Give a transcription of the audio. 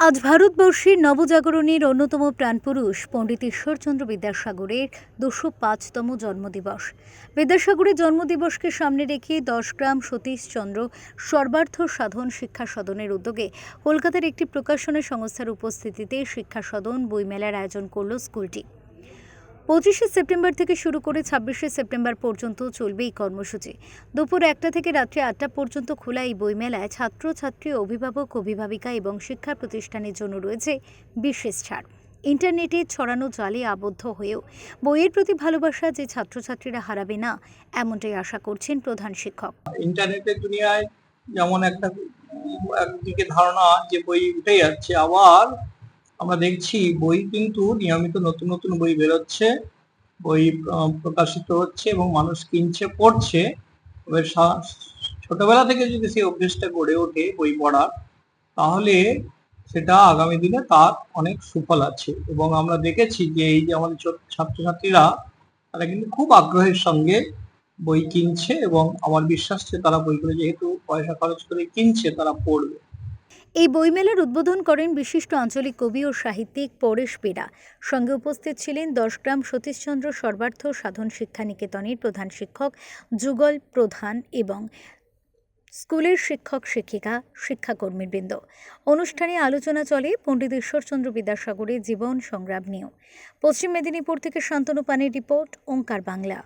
আজ ভারতবর্ষের নবজাগরণের অন্যতম প্রাণপুরুষ পণ্ডিত ঈশ্বরচন্দ্র বিদ্যাসাগরের দুশো পাঁচতম জন্মদিবস। বিদ্যাসাগরের জন্মদিবসকে সামনে রেখে দশ গ্রাম সতীশচন্দ্র সর্বার্থ সাধন শিক্ষা সদনের উদ্যোগে কলকাতার একটি প্রকাশনা সংস্থার উপস্থিতিতে শিক্ষা সদন বইমেলার আয়োজন করল স্কুলটি। পঁচিশে সেপ্টেম্বর থেকে শুরু করে ছাব্বিশে সেপ্টেম্বর পর্যন্ত চলবে এই কর্মসূচি। দুপুর একটা থেকে রাত্রি আটটা পর্যন্ত খোলা এই বইমেলায় ছাত্রছাত্রী অভিভাবক, অভিভাবিকা এবং শিক্ষা প্রতিষ্ঠানের জন্য রয়েছে বিশেষ ছাড়। ইন্টারনেটে ছড়ানো জালে আবদ্ধ হয়েও বইয়ের প্রতি ভালোবাসা যে ছাত্রছাত্রীরা হারাবে না, এমনটাই আশা করছেন প্রধান শিক্ষক। ইন্টারনেটের দুনিয়ায় যেমন একটা একদিকে ধারণা যে বই উঠে যাচ্ছে, আবার আমরা দেখছি বই কিন্তু নিয়মিত নতুন নতুন বই বেরোচ্ছে, বই প্রকাশিত হচ্ছে এবং মানুষ কিনছে, পড়ছে। ছোটবেলা থেকে যদি সেই অভ্যেসটা গড়ে ওঠে বই পড়ার, তাহলে সেটা আগামী দিনে তার অনেক সুফল আছে। এবং আমরা দেখেছি যে এই যে আমাদের ছাত্রছাত্রীরা, তারা কিন্তু খুব আগ্রহের সঙ্গে বই কিনছে এবং আমার বিশ্বাস যে তারা বইগুলো যেহেতু পয়সা খরচ করে কিনছে, তারা পড়বে। এই বইমেলার উদ্বোধন করেন বিশিষ্ট আঞ্চলিক কবি ও সাহিত্যিক পরেশ বেরা সঙ্গে উপস্থিত ছিলেন দশগ্রাম সতীশচন্দ্র সর্বার্থ সাধন শিক্ষা নিকেতনের প্রধান শিক্ষক, যুগল প্রধান এবং স্কুলের শিক্ষক শিক্ষিকা, শিক্ষাকর্মীবৃন্দ। অনুষ্ঠানে আলোচনা চলে পণ্ডিত ঈশ্বরচন্দ্র বিদ্যাসাগরের জীবন সংগ্রাম নিয়েও। পশ্চিম মেদিনীপুর থেকে শান্তনু পানের রিপোর্ট, ওঙ্কার বাংলা।